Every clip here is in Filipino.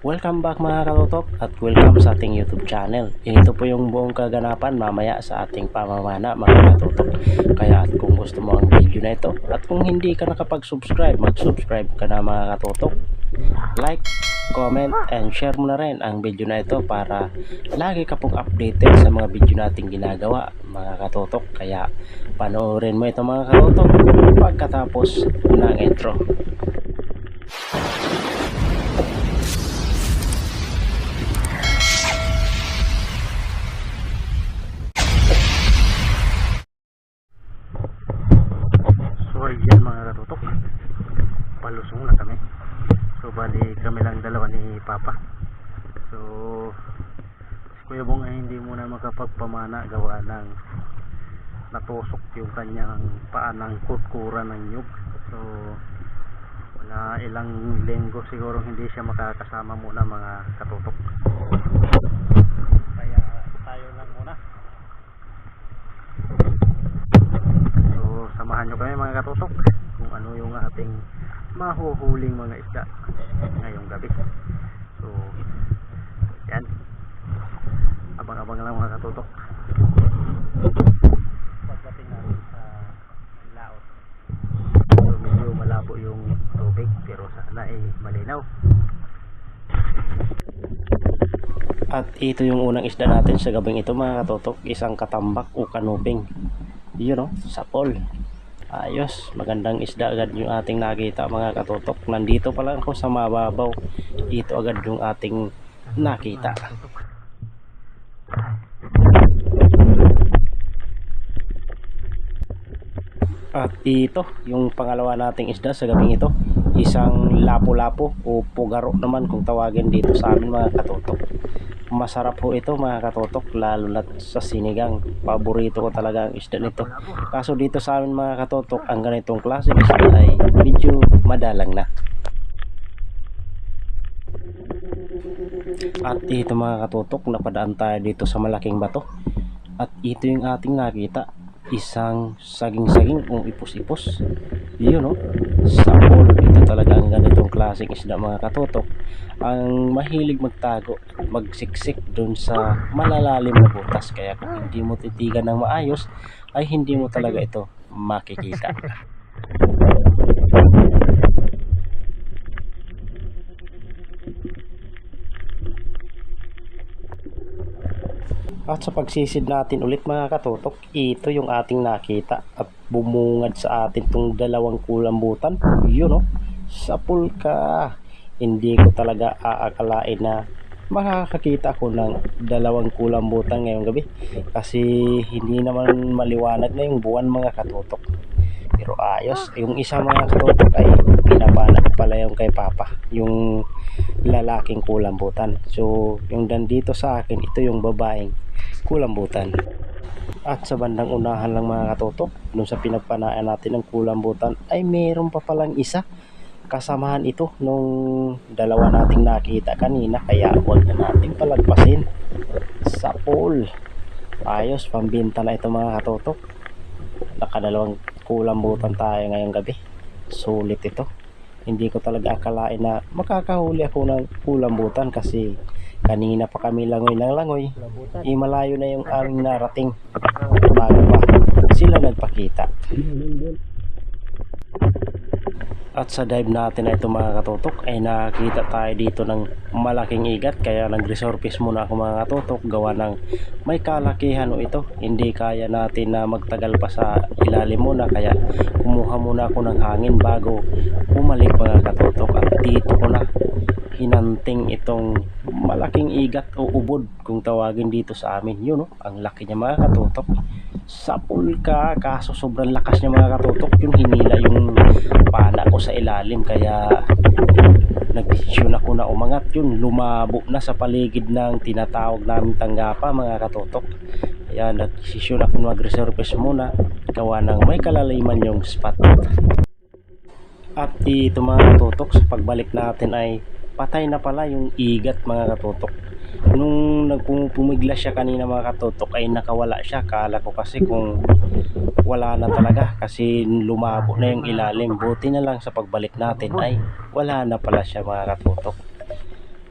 Welcome back mga katutok at welcome sa ating YouTube channel. Ito po yung buong kaganapan mamaya sa ating pamamana mga katutok. Kaya at kung gusto mo ang video na ito at kung hindi ka nakapag-subscribe, mag-subscribe ka na mga katutok. Like, comment, and share mo na rin ang video na ito para lagi ka pong updated sa mga video nating ginagawa mga katutok. Kaya panoorin mo ito mga katutok pagkatapos ng intro. Katutok Palusong na kami. So bali kami lang dalawa ni Papa. So Si Kuya Bong ay hindi muna makapagpamana gawa ng Natusok yung kanyang paanang kutkuran ng nyug. So Wala ilang linggo siguro hindi siya makakasama muna mga katutok. Kaya tayo lang muna. So, samahan nyo kami mga katutok ating mahuhuling mga isda ngayong gabi. So, yan. Abang-abang lang mga katutok. Pagdating natin sa laot. So, medyo malabo yung tubig pero sana ay malinaw. At ito yung unang isda natin sa gabing ito mga katotok, isang katambak o kanuping. Yun o, sapol. Ayos, magandang isda agad yung ating nakita mga katotok. Nandito pa lang ako sa mababaw. Ito agad yung ating nakita. At ito, yung pangalawa nating isda sa gabing ito. Isang lapo-lapo o pugaro naman kung tawagin dito sa amin mga katotok. Masarap po ito mga katotok lalo na sa sinigang. Paborito ko talaga ang isda nito. Kaso dito sa amin mga katotok, ang ganitong klase isda ay medyo madalang na. At ito mga katotok, napadaan tayo dito sa malaking bato. At ito yung ating nakita, isang saging-saging o ipos-ipos. Yun no, sapol. Ito talaga ang ganitong klaseng isda mga katotok. Ang mahilig magtago magsiksik dun sa malalalim na butas. Kaya kung hindi mo titigan ng maayos, ay hindi mo talaga ito makikita. At sa pagsisid natin ulit mga katutok, ito yung ating nakita at bumungad sa atin tong dalawang kulambutan. Yun oh, sapul ka. Hindi ko talaga aakalain na makakakita ko ng dalawang kulambutan ngayong gabi. Kasi hindi naman maliwanag na yung buwan mga katutok. Pero ayos, yung isa mga katutok ay pinapanag pala yung kay Papa. Yung lalaking kulambutan. So, yung dandito sa akin, ito yung babaeng kulambutan. At sa bandang unahan lang mga katutok, dun sa pinagpanaan natin ng kulambutan, ay meron pa palang isa. Kasamahan ito nung dalawa nating nakita kanina, kaya huwag na nating palagpasin. Sa pool. Ayos, pambinta na ito mga katutok. Nakadalawang kulambutan tayo ngayong gabi. Sulit ito. Hindi ko talaga akalain na makakahuli ako ng kulambutan kasi kanina pa kami langoy ng langoy. Eh, malayo na yung aming narating. Bago pa sila nagpakita. At sa dive natin na ito mga katutok ay nakita tayo dito ng malaking igat kaya nag-resurface muna ako mga katutok gawa ng may kalakihan o ito hindi kaya natin na magtagal pa sa ilalim muna kaya kumuha muna ako ng hangin bago umalik mga katutok at dito ko na hinanting itong malaking igat o ubod kung tawagin dito sa amin. Yun oh, ang laki niya mga katutok. Sapul ka kaso sobrang lakas niya mga katutok. Yung hinila yung pana ko sa ilalim kaya nagdesisyon ako na umangat. Yun lumabo na sa paligid ng tinatawag namin tanggapa mga katutok. Kaya nagdesisyon ako mag-resurface muna. Gawa ng may kalaliman yung spot. At ito mga katutok sa pagbalik natin ay patay na pala yung igat mga katutok nung nagpumigla siya kanina mga katutok ay nakawala siya kala ko kasi kung wala na talaga kasi lumabo na yung ilalim buti na lang sa pagbalik natin ay wala na pala siya mga katutok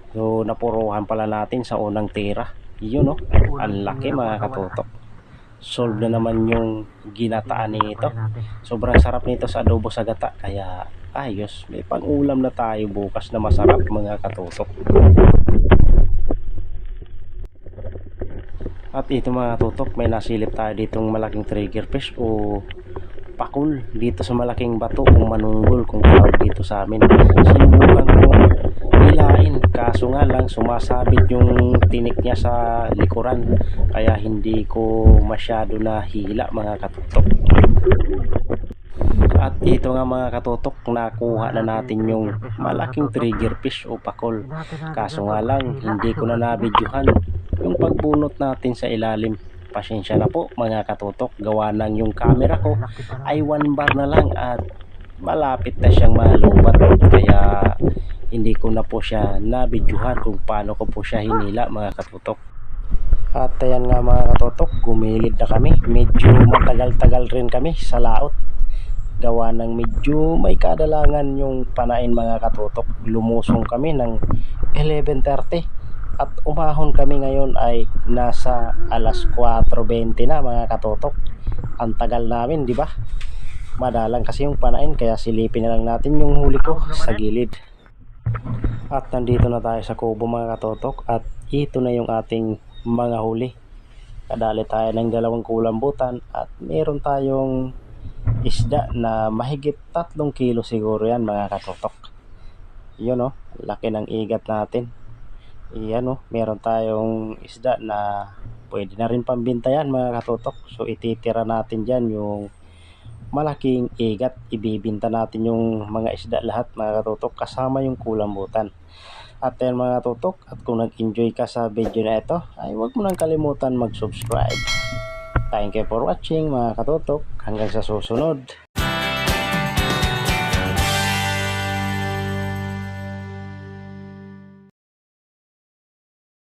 So napuruhan pala natin sa unang tira. Yun no, ang laki mga katutok. Solve na naman yung ginataan nito. Sobrang sarap nito sa adobo sa gata. Kaya ayos, may pang-ulam na tayo bukas na masarap mga katutok. At ito mga tutok, may nasilip tayo ditong malaking trigger fish o pakul dito sa malaking bato o manunggol kung tawag dito sa amin. Sinubukan ko hilain kaso nga lang sumasabit yung tinik niya sa likuran kaya hindi ko masyado na hila mga katutok. At ito nga mga katutok, nakuha na natin yung malaking trigger fish o pakol. Kaso nga lang, hindi ko na nabidyohan yung pagbunot natin sa ilalim. Pasensya na po mga katutok, gawa ng yung camera ko ay one bar na lang at malapit na siyang malubat. Kaya hindi ko na po siya nabidyohan kung paano ko po siya hinila mga katutok. At ayan nga mga katutok, gumilid na kami. Medyo matagal-tagal rin kami sa laot gawa ng medyo may kadalangan yung panain mga katutok. Lumusong kami ng 11.30 at umahon kami ngayon ay nasa alas 4.20 na mga katutok. Ang tagal namin di ba? Madalang kasi yung panain kaya silipin na lang natin yung huli ko sa gilid. At nandito na tayo sa kubo mga katotok at ito na yung ating mga huli. Kadali tayo ng dalawang kulambutan at meron tayong isda na mahigit tatlong kilo siguro yan mga katotok yun o laki ng igat natin. Yan o meron tayong isda na pwede na rin pambinta yan mga katotok so ititira natin dyan yung malaking igat. Ibibinta natin yung mga isda lahat mga katotok kasama yung kulambutan. At yan mga katotok at kung nag-enjoy ka sa video na ito ay huwag mo nang kalimutan mag-subscribe Thank you for watching mga katotok. Hanggang sa susunod.